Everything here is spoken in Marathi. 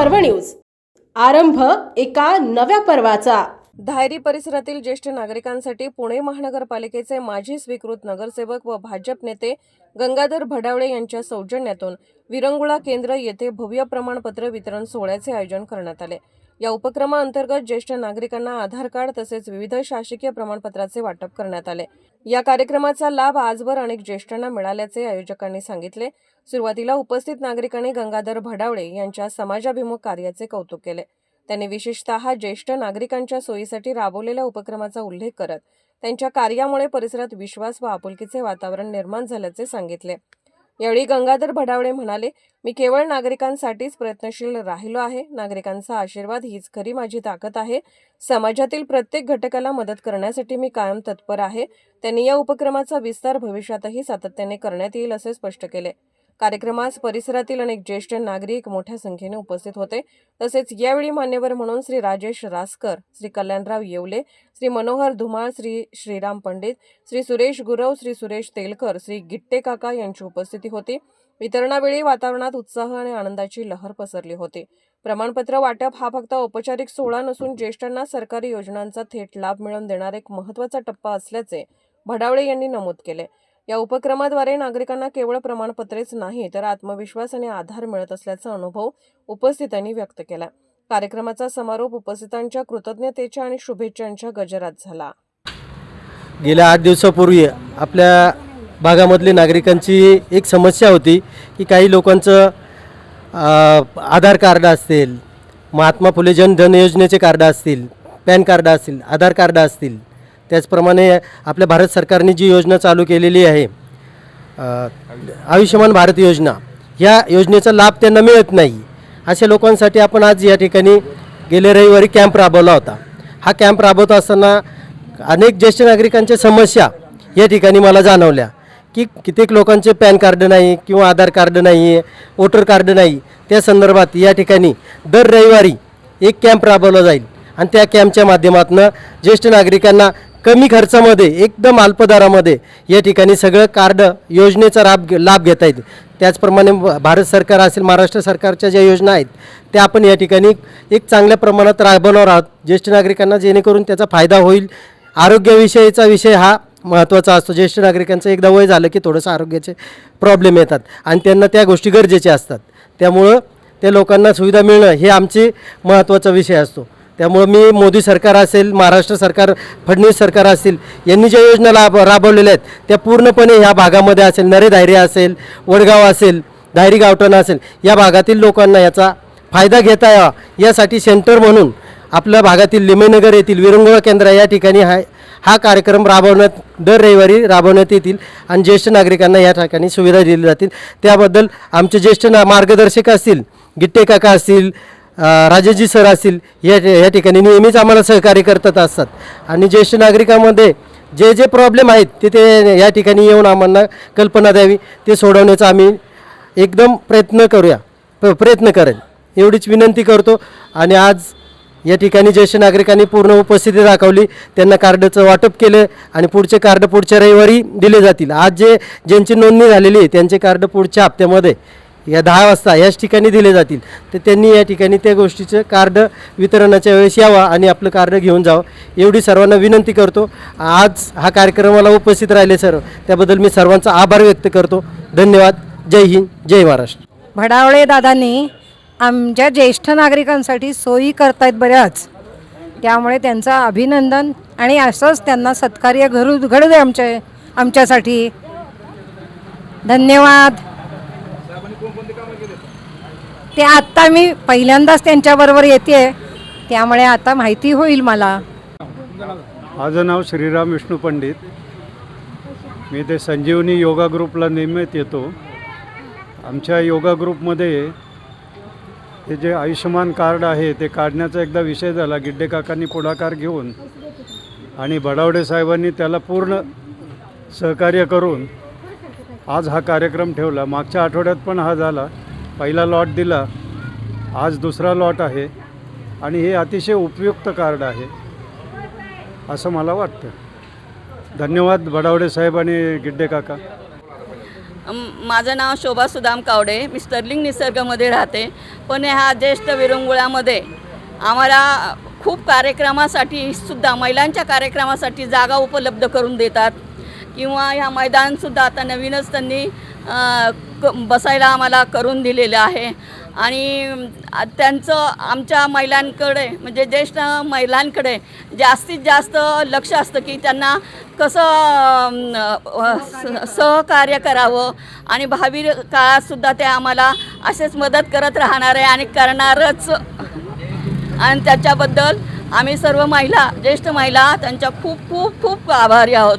पर्व न्यूज. आरंभ एका नव्या पर्वाचा. धायरी परिसरातील ज्येष्ठ नागरिकांसाठी पुणे महानगरपालिकेचे माजी स्वीकृत नगरसेवक व भाजप नेते गंगाधर भडावळे यांच्या सौजन्यातून विरंगुळा केंद्र येथे भव्य प्रमाणपत्र वितरण सोहळ्याचे आयोजन करण्यात आले. या उपक्रमाअंतर्गत ज्येष्ठ नागरिकांना आधार कार्ड तसेच विविध शासकीय प्रमाणपत्राचे वाटप करण्यात आले. या कार्यक्रमाचा लाभ आजवर अनेक ज्येष्ठांना मिळाल्याचे आयोजकांनी सांगितले. सुरुवातीला उपस्थित नागरिकांनी गंगाधर भडावळे यांच्या समाजाभिमुख कार्याचे कौतुक केले. त्यांनी विशेषतः ज्येष्ठ नागरिकांच्या सोयीसाठी राबवलेल्या उपक्रमाचा उल्लेख करत त्यांच्या कार्यामुळे परिसरात विश्वास व आपुलकीचे वातावरण निर्माण झाल्याचे सांगितले. यावेळी गंगाधर भडावळे म्हणाले मी केवळ नागरिकांसाठीच प्रयत्नशील राहिलो आहे. नागरिकांचा आशीर्वाद हीच खरी माझी ताकद आहे. समाजातील प्रत्येक घटकाला मदत करण्यासाठी मी कायम तत्पर आहे. त्यांनी या उपक्रमाचा विस्तार भविष्यातही सातत्याने करण्यात येईल असे स्पष्ट केले. कार्यक्रमास परिसरातील अनेक ज्येष्ठ नागरिक मोठ्या संख्येने उपस्थित होते. तसेच यावेळी मान्यवर म्हणून श्री राजेश रासकर श्री कल्याणराव येवले श्री मनोहर धुमाळ श्री श्रीराम पंडित श्री सुरेश गुरव श्री सुरेश तेलकर श्री गिट्टे काका यांची उपस्थिती होती. वितरणावेळी वातावरणात उत्साह आणि आनंदाची लहर पसरली होती. प्रमाणपत्र वाटप हा फक्त औपचारिक सोहळा नसून ज्येष्ठांना सरकारी योजनांचा थेट लाभ मिळवून देणारा एक महत्त्वाचा टप्पा असल्याचे भडावळे यांनी नमूद केले. या उपक्रमाद्वारे नागरिकांना केवळ प्रमाणपत्रेच नाही तर आत्मविश्वास आणि आधार मिळत असल्याचा अनुभव उपस्थितांनी व्यक्त केला. कार्यक्रमाचा समारोप उपस्थितांच्या कृतज्ञतेच्या आणि शुभेच्छांच्या गजरात झाला. गेल्या आठ दिवसापूर्वी आपल्या भागामधली नागरिकांची एक समस्या होती की काही लोकांचं आधार कार्ड असतील महात्मा फुले जनधन योजनेचे कार्ड असतील पॅन कार्ड असतील आधार कार्ड असतील त्याचप्रमाणे आपल्या भारत सरकारने जी योजना चालू केलेली आहे आयुष्यमान भारत योजना या योजनेचा लाभ त्यांना मिळत नाही. अशा लोकांसाठी आपण आज या ठिकाणी गेले रविवारी कॅम्प राबवला होता. हा कॅम्प राबवत असताना अनेक ज्येष्ठ नागरिकांच्या समस्या या ठिकाणी मला जाणवल्या की कित्येक लोकांचे पॅन कार्ड नाही किंवा आधार कार्ड नाही आहे वोटर कार्ड नाही त्या संदर्भात या ठिकाणी दर रविवारी एक कॅम्प राबवला जाईल. आणि त्या कॅम्पच्या माध्यमातून ज्येष्ठ नागरिकांना कमी खर्चामध्ये एकदम अल्पदरामध्ये या ठिकाणी सगळं कार्ड योजनेचा लाभ घे- लाभ घेता येईल. त्याचप्रमाणे भारत सरकार असेल महाराष्ट्र सरकारच्या ज्या योजना आहेत त्या आपण या ठिकाणी एक चांगल्या प्रमाणात राबवणार आहोत. ज्येष्ठ नागरिकांना जेणेकरून त्याचा फायदा होईल. आरोग्याविषयीचा विषय हा महत्त्वाचा असतो. ज्येष्ठ नागरिकांचं एकदा वय झालं की थोडंसं आरोग्याचे प्रॉब्लेम येतात आणि त्यांना त्या गोष्टी गरजेच्या असतात. त्यामुळं त्या लोकांना सुविधा मिळणं हे आमचे महत्त्वाचा विषय असतो. त्यामुळं मी मोदी सरकार असेल महाराष्ट्र सरकार फडणवीस सरकार असेल यांनी ज्या योजना लाभ राबवलेल्या आहेत त्या पूर्णपणे ह्या भागामध्ये असेल नरे धायरे असेल वडगाव असेल धायरी गावठण असेल या भागातील लोकांना याचा फायदा घेता यावा यासाठी सेंटर म्हणून आपल्या भागातील लिमेनगर येथील विरंगुळा केंद्र या ठिकाणी हा हा कार्यक्रम राबवण्यात दर रविवारी राबवण्यात येतील आणि ज्येष्ठ नागरिकांना या ठिकाणी सुविधा दिली जातील. त्याबद्दल आमचे ज्येष्ठ ना मार्गदर्शक असतील गिट्टे काका असतील राजेजी सर असतील या या ठिकाणी नेहमीच आम्हाला सहकार्य करतात असतात. आणि ज्येष्ठ नागरिकांमध्ये जे जे प्रॉब्लेम आहेत ते ते या ठिकाणी येऊन आम्हाला कल्पना द्यावी. ते सोडवण्याचा आम्ही एकदम प्रयत्न करूया. प- प्रयत्न करेल एवढीच विनंती करतो. आणि आज या ठिकाणी ज्येष्ठ नागरिकांनी पूर्ण उपस्थिती दाखवली. त्यांना कार्डचं वाटप केलं आणि पुढचे कार्ड पुढच्या रविवारी दिले जातील. आज जे ज्यांची नोंदणी झालेली आहे त्यांचे कार्ड पुढच्या हप्त्यामध्ये या दहा वाजता याच ठिकाणी दिले जातील. तर त्यांनी या ठिकाणी त्या गोष्टीचं कार्ड वितरणाच्या वेळेस यावा आणि आपलं कार्ड घेऊन जावं. एवढी सर्वांना विनंती करतो. आज हा कार्यक्रमाला उपस्थित राहिले सर्व त्याबद्दल मी सर्वांचा आभार व्यक्त करतो. धन्यवाद. जय हिंद. जय महाराष्ट्र. भडावळे दादांनी आमच्या ज्येष्ठ नागरिकांसाठी सोयी करतायत बऱ्याच. त्यामुळे त्यांचं अभिनंदन आणि असंच त्यांना सत्कार्य घरू घडू दे आमच्या आमच्यासाठी. धन्यवाद. ते आत्ता मी पहिल्यांदाच त्यांच्याबरोबर येते त्यामुळे आता माहिती होईल मला. माझं नाव श्रीराम विष्णू पंडित. मी ते संजीवनी योगा ग्रुपला नियमित येतो. आमच्या योगा ग्रुपमध्ये हे जे आयुष्यमान कार्ड आहे ते काढण्याचा एकदा विषय झाला गिड्डे काकांनी पुढाकार घेऊन आणि बडावडे साहेबांनी त्याला पूर्ण सहकार्य करून आज हा कार्यक्रम ठेवला. मागच्या आठवड्यात पण हा झाला. पहिला लॉट दिला. आज दुसरा लॉट आहे. आणि हे अतिशय उपयुक्त कार्ड आहे. असं मला वाटतं. धन्यवाद बडावडे साहेब आणि गिड्डे काका. माझं नाव शोभा सुदाम कावडे. मी स्टर्लिंग निसर्गामध्ये राहते. पण ह्या ज्येष्ठ विरंगुळामध्ये आम्हाला खूप कार्यक्रमासाठी सुद्धा महिलांच्या कार्यक्रमासाठी जागा उपलब्ध करून देतात. किंवा ह्या मैदानसुद्धा आता नवीनच त्यांनी क बसायला आम्हाला करून दिलेलं आहे. आणि त्यांचं आमच्या महिलांकडे म्हणजे ज्येष्ठ महिलांकडे जास्तीत जास्त लक्ष असतं की त्यांना कसं स- सहकार्य करावं. आणि भावी काळातसुद्धा ते आम्हाला असेच मदत करत राहणार आहे आणि करणारच. आणि त्याच्याबद्दल आम्ही सर्व महिला ज्येष्ठ महिला त्यांच्या खूप खूप खूप आभारी आहोत.